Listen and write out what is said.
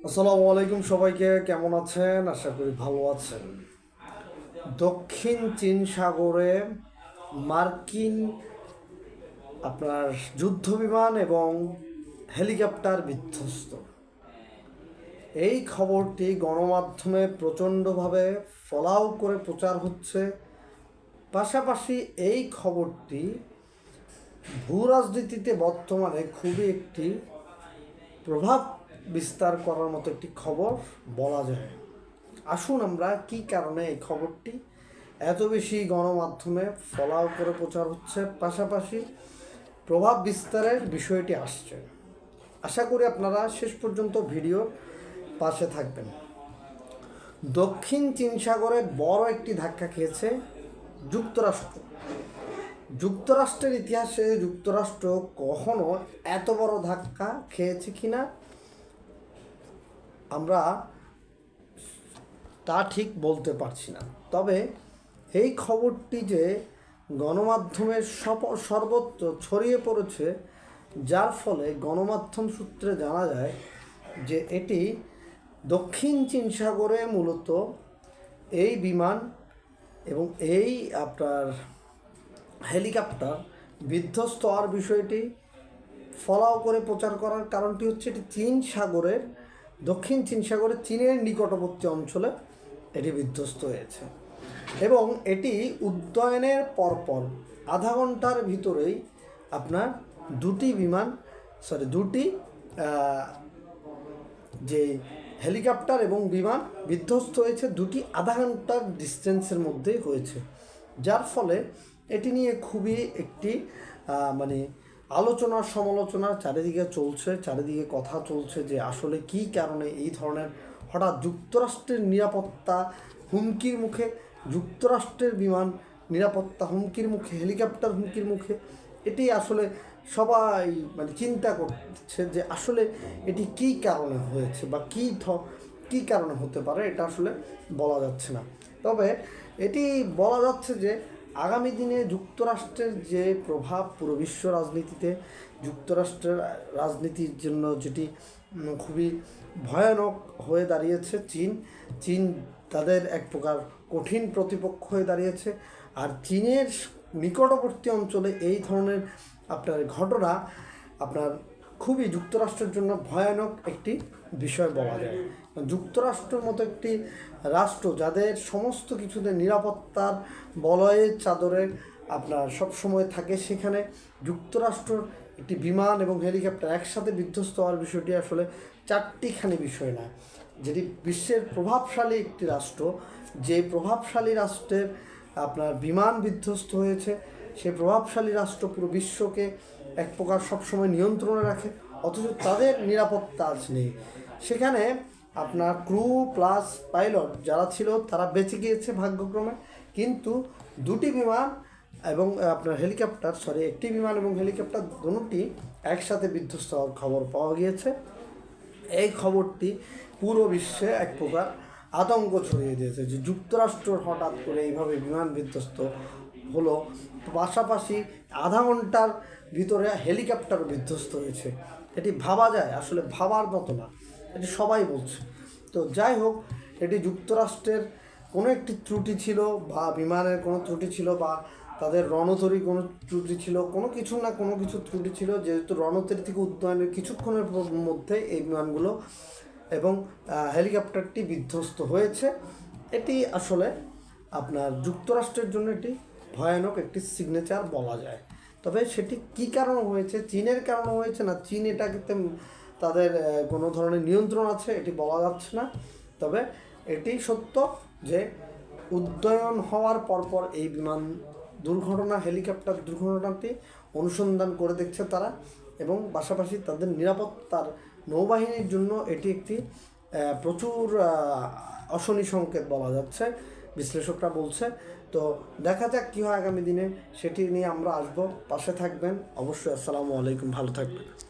আসসালামু আলাইকুম সবাইকে, কেমন আছেন? আশা করি ভালো আছেন। দক্ষিণ চীন সাগরে মার্কিন আপনার যুদ্ধ বিমান এবং হেলিকপ্টার বিধ্বস্ত। এই খবরটি গণমাধ্যমে প্রচণ্ডভাবে ফলাও করে প্রচার হচ্ছে। পাশাপাশি এই খবরটি ভূ রাজনীতিতে বর্তমানে খুবই একটি প্রভাব বিস্তার করার মতো একটি খবর বলা যায়। আসুন আমরা কি কারণে এই খবরটি এত বেশি গণমাধ্যমে ফলাও করে প্রচার হচ্ছে, পাশাপাশি প্রভাব বিস্তারের বিষয়টি আসছে। আশা করি আপনারা শেষ পর্যন্ত ভিডিও পাশে থাকবেন। দক্ষিণ চীন সাগরে বড় একটি ধাক্কা খেয়েছে যুক্তরাষ্ট্র। যুক্তরাষ্ট্রের ইতিহাসে যুক্তরাষ্ট্র কখনো এত বড় ধাক্কা খেয়েছে কিনা আমরা তা ঠিক বলতে পারছি না। তবে এই খবরটি যে গণমাধ্যমের সর্বত্র ছড়িয়ে পড়েছে, যার ফলে গণমাধ্যম সূত্রে জানা যায় যে এটি দক্ষিণ চীন সাগরে মূলত এই বিমান এবং এই আপনার হেলিকপ্টার বিধ্বস্ত হওয়ার বিষয়টি, ফলাও করে প্রচার করার কারণটি হচ্ছে এটি চীন সাগরের দক্ষিণ চীন সাগরের চীনের নিকটবর্তী অঞ্চলে এটি বিধ্বস্ত হয়েছে। এবং এটি উড্ডয়নের পরপর আধা ঘণ্টার ভিতরেই আপনার দুটি বিমান সরি দুটি যে হেলিকপ্টার এবং বিমান বিধ্বস্ত হয়েছে, দুটি আধা ঘণ্টার ডিস্টেন্সের মধ্যে হয়েছে। যার ফলে এটি নিয়ে খুবই একটি মানে আলোচনা, সমালোচনা চারিদিকে চলছে, চারিদিকে কথা চলছে যে আসলে কী কারণে এই ধরনের হঠাৎ যুক্তরাষ্ট্রের নিরাপত্তা হুমকির মুখে, যুক্তরাষ্ট্রের বিমান নিরাপত্তা হুমকির মুখে, হেলিকপ্টার হুমকির মুখে, এটি আসলে সবাই মানে চিন্তা করছে যে আসলে এটি কী কারণে হয়েছে বা কী কী কারণে হতে পারে, এটা আসলে বলা যাচ্ছে না। তবে এটি বলা যাচ্ছে যে আগামী দিনে যুক্তরাষ্ট্রের যে প্রভাব পুরো বিশ্ব রাজনীতিতে, যুক্তরাষ্ট্রের রাজনীতির জন্য যেটি খুবই ভয়ানক হয়ে দাঁড়িয়েছে চীন। চীন তাদের এক প্রকার কঠিন প্রতিপক্ষ হয়ে দাঁড়িয়েছে। আর চীনের নিকটবর্তী অঞ্চলে এই ধরনের আপনার ঘটনা, আপনার খুবই যুক্তরাষ্ট্রের জন্য ভয়ানক একটি বিষয় বলা যায়। যুক্তরাষ্ট্রের মতো একটি রাষ্ট্র যাদের সমস্ত কিছুতে নিরাপত্তার বলয়ের চাদরে আপনার সব সময় থাকে, সেখানে যুক্তরাষ্ট্রর একটি বিমান এবং হেলিকপ্টার একসাথে বিধ্বস্ত হওয়ার বিষয়টি আসলে চারটিখানি বিষয় না। যেটি বিশ্বের প্রভাবশালী একটি রাষ্ট্র, যে প্রভাবশালী রাষ্ট্রের আপনার বিমান বিধ্বস্ত হয়েছে সেই প্রভাবশালী রাষ্ট্র পুরো বিশ্বকে এক প্রকার সবসময় নিয়ন্ত্রণে রাখে, অথচ তাদের নিরাপত্তা আজ নেই। সেখানে আপনার ক্রু প্লাস পাইলট যারা ছিল, তারা বেঁচে গিয়েছে ভাগ্যক্রমে। কিন্তু দুটি বিমান এবং আপনার হেলিকপ্টার সরি একটি বিমান এবং হেলিকপ্টার দুটি একসাথে বিধ্বস্ত হওয়ার খবর পাওয়া গিয়েছে। এই খবরটি পুরো বিশ্বে এক প্রকার আতঙ্ক ছড়িয়ে দিয়েছে যে যুক্তরাষ্ট্র হঠাৎ করে এইভাবে বিমান বিধ্বস্ত হলো। পাশাপাশি আধা ঘণ্টার ভিতরে হেলিকপ্টার বিধ্বস্ত হয়েছে। এটি ভাবা যায়, আসলে ভাবার মতো না। এটি সবাই বলছে। তো যাই হোক, এটি যুক্তরাষ্ট্রের কোনো একটি ত্রুটি ছিল বা বিমানের কোনো ত্রুটি ছিল বা তাদের রণতরী কোনো ত্রুটি ছিল, কোনো কিছু না কোনো কিছু ত্রুটি ছিল, যেহেতু রণতরী থেকে উদ্যয়নের কিছুক্ষণের মধ্যে এই বিমানগুলো এবং হেলিকপ্টারটি বিধ্বস্ত হয়েছে। এটি আসলে আপনার যুক্তরাষ্ট্রের জন্য এটি ভয়ানক একটি সিগনেচার বলা যায়। তবে সেটি কী কারণ হয়েছে, চীনের কারণ হয়েছে না? চীন এটাকে তাদের কোনো ধরনের নিয়ন্ত্রণ আছে এটি বলা যাচ্ছে না। তবে এটি সত্য যে উড্ডয়ন হওয়ার পরপর এই বিমান দুর্ঘটনা, হেলিকপ্টার দুর্ঘটনাটি অনুসন্ধান করে দেখছে তারা এবং পাশাপাশি তাদের নিরাপত্তার নৌবাহিনীর জন্য এটি একটি প্রচুর অশনি সংকেত বলা যাচ্ছে। বিশ্লেষকরা বলছে। তো দেখা যাক কী হয় আগামী দিনে, সেটি নিয়ে আমরা আসব। পাশে থাকবেন। অবশ্যই আসসালামু আলাইকুম। ভালো থাকবেন।